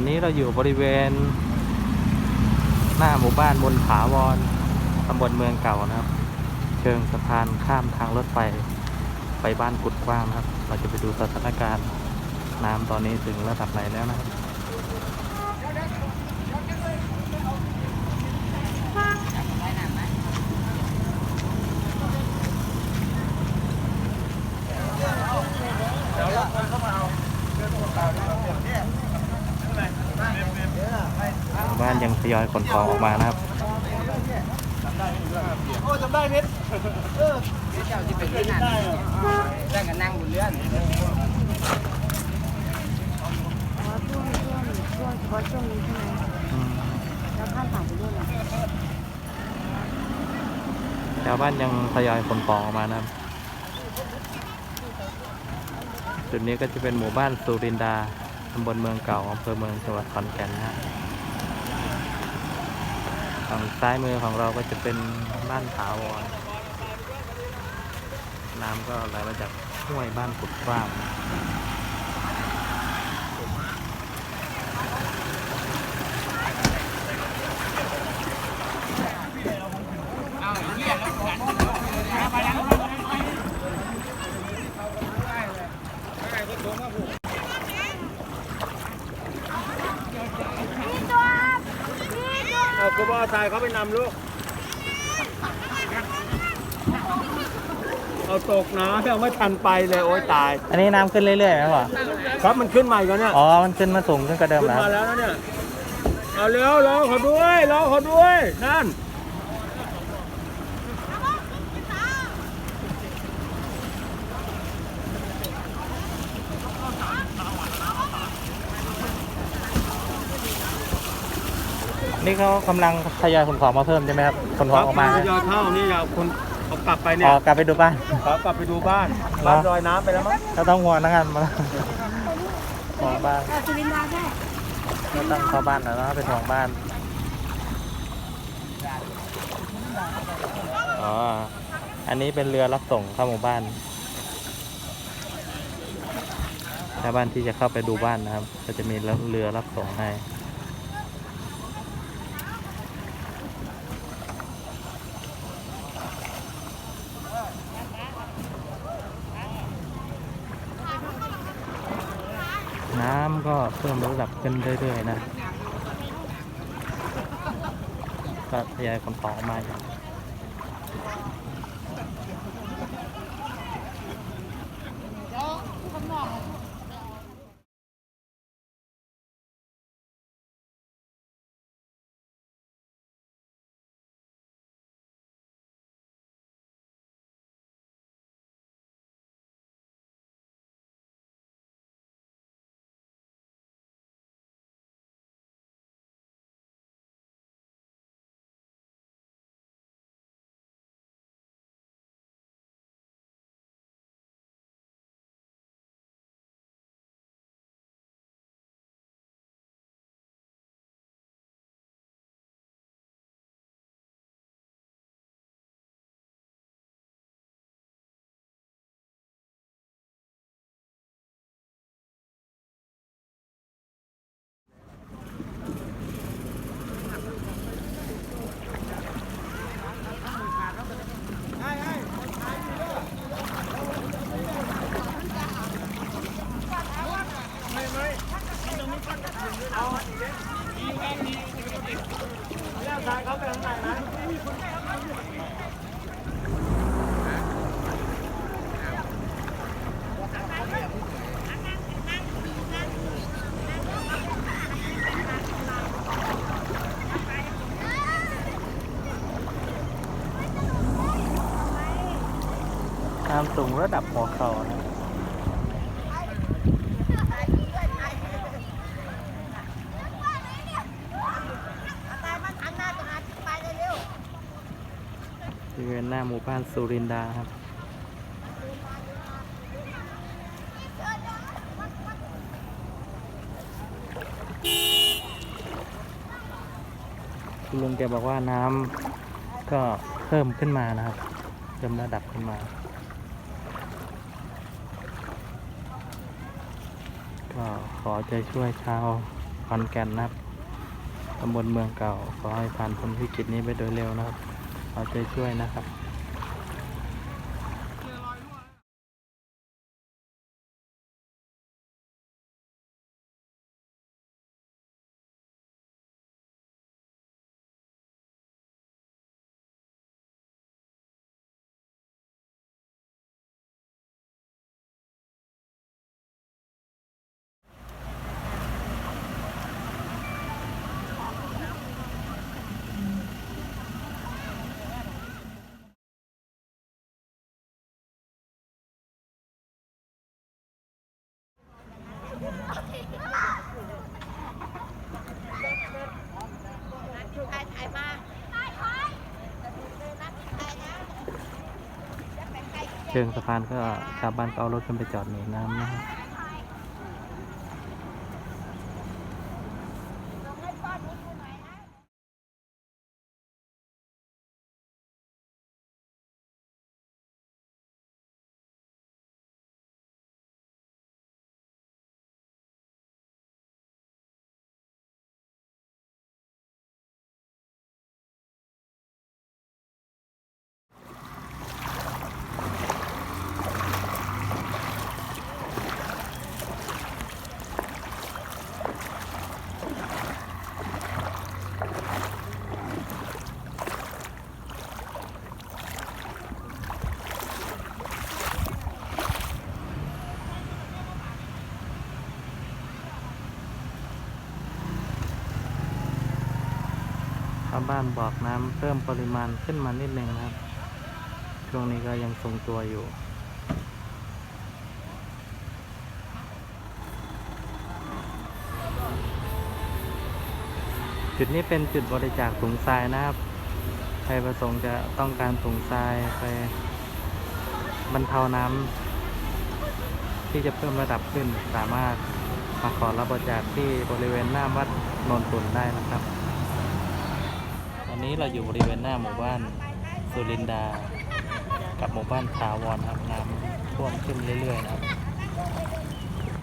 อนนี้เราอยู่บริเวณ หน้าหมู่บ้านบนผาวรตำบลเมืองเก่านะครับ เชิงสะพานข้ามทางรถไฟไปบ้านกุดกว้างนะครับ เราจะไปดูสถานการณ์น้ำตอนนี้ถึงระดับไหนแล้วนะครับ บ้านยังทยอยขนของออกมานะครับโอ้จำได้เพชรเจ้าที่เป็นที่นั่นนั่งกันนั่งบนเรือนอ๋อช่วงช่วงช่วงเฉพาะช่วงนี้ใช่ไหมอืมแล้วข้ามผ่านไปด้วยเหรอชาวบ้านยังทยอยขนของออกมานะครับ จุดนี้ก็จะเป็นหมู่บ้านสุรินดาตำบลเมืองเก่าอำเภอเมืองจังหวัดขอนแก่นนะฮะ ฝั่งซ้ายมือของเราก็จะเป็นบ้านถาวรน้ำก็ไหลมาจากห้วยบ้านกุดกว้าง เอากูบอทรายเขาไปนำลูก เอาตกนะเอาไม่ทันไปเลยโอ้ยตาย อันนี้น้ำขึ้นเรื่อยๆไหมวะครับมันขึ้นใหม่กันเนี่ย อ๋อ มันขึ้นมาสูงขึ้นกว่าเดิมขึ้นแล้ว มาแล้วนะเนี่ย เอาเร็วรอเขาด้วยรอเขาด้วย นั่น นี่เขากำลังทยอยขนของมาเพิ่มใช่ไหมครับขนของออกมาทยอยเข้านี่อยากคุณเอากลับไปเนี่อ๋ยอกลับไปดูบ้าน ขอกลับไปดูบ้านบ้านลอยน้ำไปแล้วมั้งเราต้องห่วงนะกันมาห่วงบ้านอ่าสุรินทร์ดาได้เราต้องเข้าบ้านแล้วนะเป็นห่วงบ้านอ๋ออันนี้เป็นเรือรับส่งเข้าหมู่บ้านชาวบ้านที่จะเข้าไปดูบ้านนะครับ ก็จะมีเรือรับส่งให้ น้ำก็เพิ่มระดับขึ้นเรื่อยๆนะ ก็ทยายขนของออย่าง ยู่น้ำสูงระดับหัวเข่านะ ริเวณหน้าหมู่บ้านสุรินดาครับ คุณลุงแกบอกว่าน้ำก็เพิ่มขึ้นมานะครับเพิ่มระดับขึ้นมา ก็ขอใจช่วยชาวขอนแก่นนะครับตำบลเมืองเก่า ขอให้ผ่านพ้นวิกฤตนี้ไปโดยเร็วนะครับ เอาใจช่วยนะครับ เชิงสะพานก็ชาวบ้านก็เอารถขึ้นไปจอดหนีน้ำนะครับาวบ้านบอกน้ำเพิ่มปริมาณขึ้นมานิดนึงนะครับ ช่วงนี้ก็ยังทรงตัวอยู่ จุดนี้เป็นจุดบริจาคถุงทรายนะครับ ใครประสงค์จะต้องการถุงทรายไปบรรเทาน้ำที่จะเพิ่มระดับขึ้นสามารถมาขอรับบริจาคที่บริเวณหน้าวัดโนนตุนได้นะครับ อนนี้เราอยู่บริเวณหน้าหมู่บ้านสุรินดา กับหมู่บ้านทาวรครับน้ำท่วมขึ้นเรื่อยๆนะครับ